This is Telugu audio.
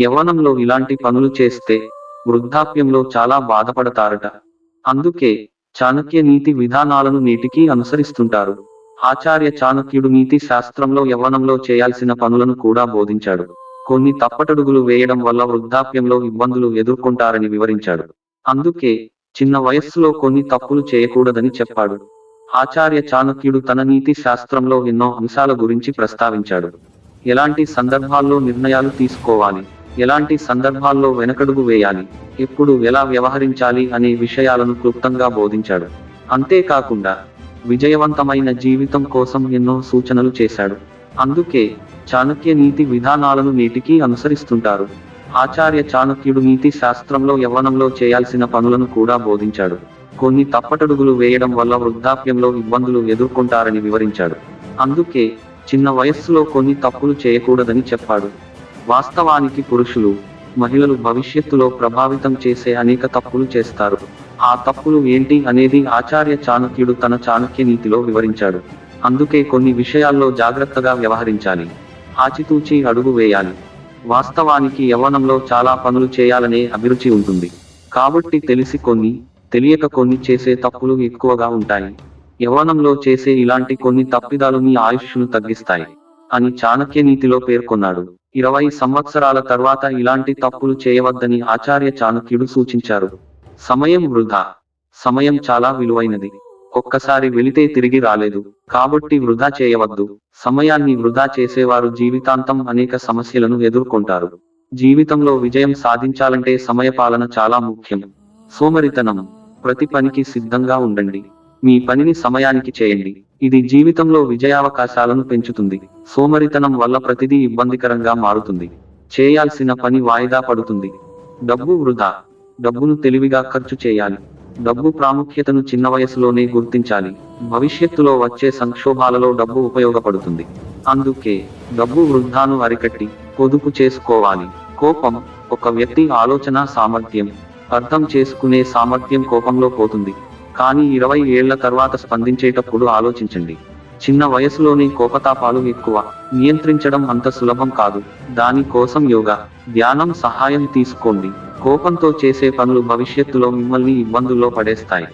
యవ్వనంలో ఇలాంటి పనులు చేస్తే వృద్ధాప్యంలో చాలా బాధపడతారట. అందుకే చాణక్య నీతి విధానాలను నేటికీ అనుసరిస్తుంటారు. ఆచార్య చాణక్యుడు నీతి శాస్త్రంలో యవ్వనంలో చేయాల్సిన పనులను కూడా బోధించాడు. కొన్ని తప్పటడుగులు వేయడం వల్ల వృద్ధాప్యంలో ఇబ్బందులు ఎదుర్కొంటారని వివరించాడు. అందుకే చిన్న వయస్సులో కొన్ని తప్పులు చేయకూడదని చెప్పాడు. ఆచార్య చాణక్యుడు తన నీతి శాస్త్రంలో ఎన్నో అంశాల గురించి ప్రస్తావించాడు. ఎలాంటి సందర్భాల్లో నిర్ణయాలు తీసుకోవాలి? ఎలాంటి సందర్భాల్లో వెనకడుగు వేయాలి? ఎప్పుడు ఎలా వ్యవహరించాలి అనే విషయాలను క్లుప్తంగా బోధించాడు. అంతేకాకుండా విజయవంతమైన జీవితం కోసం ఎన్నో సూచనలు చేశాడు. అందుకే చాణక్య నీతి విధానాలను నేటికీ అనుసరిస్తుంటారు. ఆచార్య చాణక్యుడు నీతి శాస్త్రంలో యవ్వనంలో చేయాల్సిన పనులను కూడా బోధించాడు. కొన్ని తప్పటడుగులు వేయడం వల్ల వృద్ధాప్యంలో ఇబ్బందులు ఎదుర్కొంటారని వివరించాడు. అందుకే చిన్న వయస్సులో కొన్ని తప్పులు చేయకూడదని చెప్పాడు. వాస్తవానికి పురుషులు మహిళలు భవిష్యత్తులో ప్రభావితం చేసే అనేక తప్పులు చేస్తారు. ఆ తప్పులు ఏంటి అనేది ఆచార్య చాణక్యుడు తన చాణక్య నీతిలో వివరించాడు. అందుకే కొన్ని విషయాల్లో జాగ్రత్తగా వ్యవహరించాలి. ఆచితూచి అడుగు వేయాలి. వాస్తవానికి యవ్వనంలో చాలా పనులు చేయాలనే అభిరుచి ఉంటుంది. కాబట్టి తెలిసి కొన్ని తెలియక కొన్ని చేసే తప్పులు ఎక్కువగా ఉంటాయి. యవ్వనంలో చేసే ఇలాంటి కొన్ని తప్పిదాలు మీ ఆయుష్ను తగ్గిస్తాయి అని చాణక్య నీతిలో పేర్కొన్నాడు. ఇరవై సంవత్సరాల తర్వాత ఇలాంటి తప్పులు చేయవద్దని ఆచార్య చాణక్యుడు సూచించారు. సమయం వృధా. సమయం చాలా విలువైనది. ఒక్కసారి వెళితే తిరిగి రాలేదు. కాబట్టి వృధా చేయవద్దు. సమయాన్ని వృధా చేసేవారు జీవితాంతం అనేక సమస్యలను ఎదుర్కొంటారు. జీవితంలో విజయం సాధించాలంటే సమయపాలన చాలా ముఖ్యం. సోమరితనం. ప్రతి పనికి సిద్ధంగా ఉండండి. మీ పనిని సమయానికి చేయండి. ఇది జీవితంలో విజయావకాశాలను పెంచుతుంది. సోమరితనం వల్ల ప్రతిదీ ఇబ్బందికరంగా మారుతుంది. చేయాల్సిన పని వాయిదా పడుతుంది. డబ్బు వృధా. డబ్బును తెలివిగా ఖర్చు చేయాలి. డబ్బు ప్రాముఖ్యతను చిన్న వయసులోనే గుర్తించాలి. భవిష్యత్తులో వచ్చే సంక్షోభాలలో డబ్బు ఉపయోగపడుతుంది. అందుకే డబ్బు వృద్ధాను అరికట్టి పొదుపు చేసుకోవాలి. కోపం ఒక వ్యక్తి ఆలోచన సామర్థ్యం. అర్థం చేసుకునే సామర్థ్యం కోపంలో పోతుంది. కానీ ఇరవై ఏళ్ళ తర్వాత స్పందించేటప్పుడు ఆలోచించండి. చిన్న వయసులోనే కోపతాపాలు ఎక్కువ. నియంత్రించడం అంత సులభం కాదు. దాని కోసం యోగా ధ్యానం సహాయం తీసుకోండి. కోపంతో చేసే పనులు భవిష్యత్తులో మిమ్మల్ని ఇబ్బందుల్లో పడేస్తాయి.